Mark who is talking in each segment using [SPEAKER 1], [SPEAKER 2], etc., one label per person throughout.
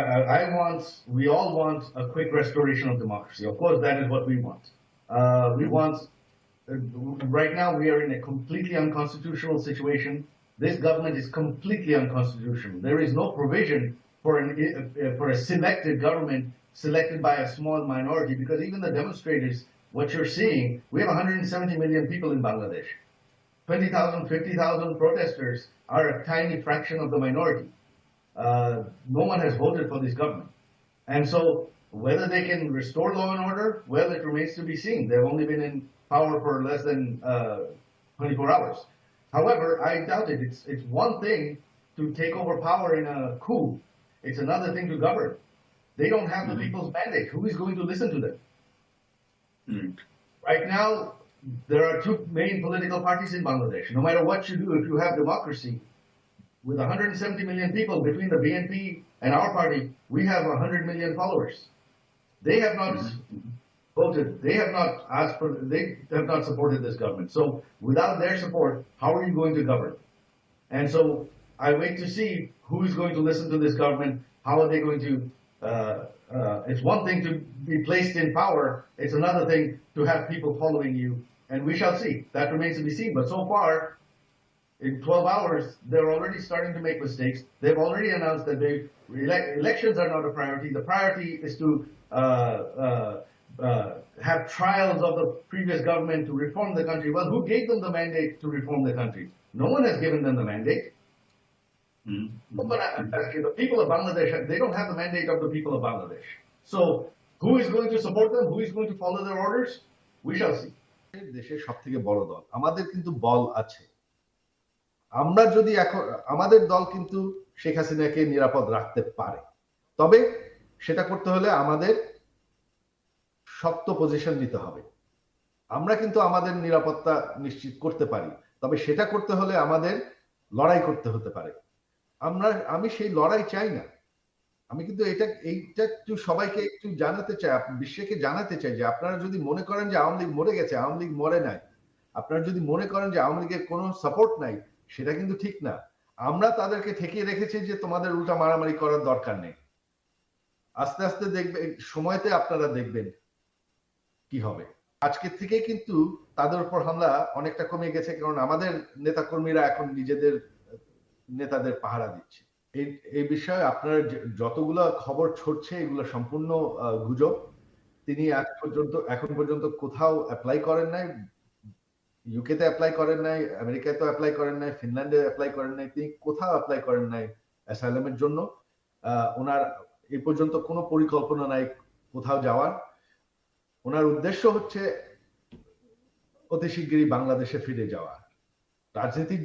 [SPEAKER 1] I want, we all want a quick restoration of democracy. Of course, that is what we want. Uh, we want, uh, right now, we are in a completely unconstitutional situation. This government is completely unconstitutional. There is no provision for an uh, for a selected government selected by a small minority because even the demonstrators, what you're seeing, we have 170 million people in Bangladesh. 20,000, 50,000 protesters are a tiny fraction of the minority. Uh, no one has voted for this government. And so whether they can restore law and order, well, it remains to be seen. They've only been in power for less than uh, 24 hours. However, I doubt it. It's, it's one thing to take over power in a coup. It's another thing to govern. They don't have the people's mandate. Who is going to listen to them? Right now, there are two main political parties in Bangladesh. No matter what you do, if you have democracy, with 170 million people between the BNP and our party, we have 100 million followers. They have not voted. They have not asked for. They have not supported this government. So without their support, how are you going to govern? And so I wait to see who is going to listen to this government. How are they going to? Uh, uh, it's one thing to be placed in power. It's another thing to have people following you. And we shall see. That remains to be seen. But so far, in 12 hours, they're already starting to make mistakes. They've already announced that they ele- elections are not a priority. The priority is to uh, uh, uh, have trials of the previous government to reform the country. Well, who gave them the mandate to reform the country? No one has given them the mandate. But I- I- the people of Bangladesh, they don't have the mandate of the people of Bangladesh. So who is going to support them? Who is going to follow their orders? We shall see.
[SPEAKER 2] দেশের সব থেকে বড় দল আমাদের কিন্তু বল আছে আমরা যদি এখন, আমাদের দল কিন্তু শেখ হাসিনাকে নিরাপদ রাখতে পারে। তবে সেটা করতে হলে আমাদের শক্ত পজিশন নিতে হবে। আমরা কিন্তু আমাদের নিরাপত্তা নিশ্চিত করতে পারি, তবে সেটা করতে হলে আমাদের লড়াই করতে হতে পারে। আমরা, আমি সেই লড়াই চাই না। আমি কিন্তু এটা, এইটা একটু সবাইকে একটু জানাতে চাই বিশ্বকে জানাতে চাই যে আপনারা যদি মনে করেন যে আওয়ামী লীগ মরে গেছে, আওয়ামী লীগ মরে নাই, আপনারা যদি মনে করেন যে আওয়ামী লীগের কোনো সাপোর্ট নাই সেটা কিন্তু ঠিক না। আমরা তাদেরকে ঠেকিয়ে রেখেছি যে তোমাদের উল্টা মারামারি করার দরকার নেই। আস্তে আস্তে দেখবে, সময়তে আপনারা দেখবেন কি হবে। আজকের থেকে কিন্তু তাদের উপর হামলা অনেকটা কমে গেছে, কারণ আমাদের নেতাকর্মীরা এখন নিজেদের, নেতাদের পাহারা দিচ্ছে। এই এই বিষয়ে আপনার যতগুলো খবর ছড়ছে, এগুলো সম্পূর্ণ গুজব। তিনি আজ পর্যন্ত, এখন পর্যন্ত কোথাও অ্যাপ্লাই করেন নাই। ইউকেতে অ্যাপ্লাই করেন নাই আমেরিকায় তো অ্যাপ্লাই করেন নাই ফিনল্যান্ডে অ্যাপ্লাই করেন নাই, তিনি কোথাও অ্যাপ্লাই করেন নাই অ্যাসাইলামের জন্য। ওনার এই পর্যন্ত কোনো পরিকল্পনা নাই কোথাও যাওয়ার। ওনার উদ্দেশ্য হচ্ছে অতি শীঘ্রই বাংলাদেশে ফিরে যাওয়া। রাজনীতির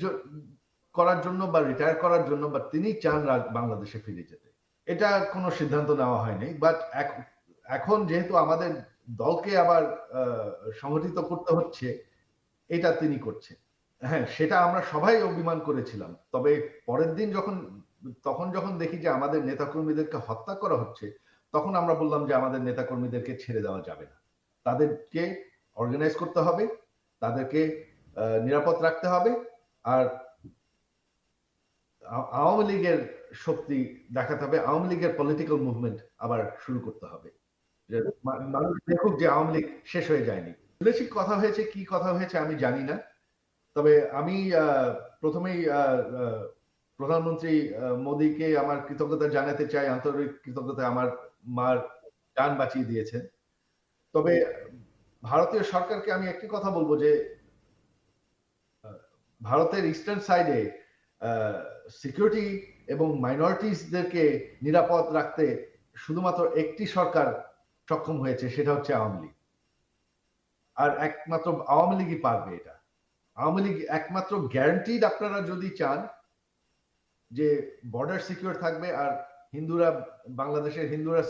[SPEAKER 2] করার জন্য বা রিটায়ার করার জন্য বা তিনি চান বাংলাদেশে ফিরে যেতে। এটা কোনো সিদ্ধান্ত নেওয়া হয়নি বাট এখন যেহেতু আমাদের দলকে আবার সংগঠিত করতে হচ্ছে এটা তিনি করছেন। হ্যাঁ সেটা আমরা সবাই অভিমান করেছিলাম। তবে পরের দিন যখন, তখন যখন দেখি যে আমাদের নেতাকর্মীদেরকে হত্যা করা হচ্ছে, তখন আমরা বললাম যে আমাদের নেতাকর্মীদেরকে ছেড়ে দেওয়া যাবে না। তাদেরকে অর্গানাইজ করতে হবে, তাদেরকে নিরাপদ রাখতে হবে, আর আওয়ামী লীগের শক্তি দেখাতে হবে, আওয়ামী লীগের পলিটিক্যাল মুভমেন্ট আবার শুরু করতে হবে। মানুষ দেখুক যে আওয়ামী লীগ শেষ হয়ে যায়নি। বৈদেশিক কথা হয়েছে, কি কথা হয়েছে আমি জানি না। তবে আমি প্রথমেই প্রধানমন্ত্রী মোদীকে আমার কৃতজ্ঞতা জানাতে চাই, আন্তরিক কৃতজ্ঞতা আমার মার গান বাঁচিয়ে দিয়েছেন। তবে ভারতীয় সরকারকে আমি একটি কথা বলব যে ভারতের ইস্টার্ন সাইডে সিকিউরিটি এবং মাইনরিটিসদেরকে নিরাপদ রাখতে শুধুমাত্র একটি সরকার সক্ষম হয়েছে, সেটা হচ্ছে আওয়ামী লীগ। আর একমাত্র আওয়ামী লীগই পারবে এটা। আওয়ামী লীগ একমাত্র গ্যারান্টিড আপনারা যদি চান যে বর্ডার সিকিউর থাকবে আর হিন্দুরা, বাংলাদেশের হিন্দুরা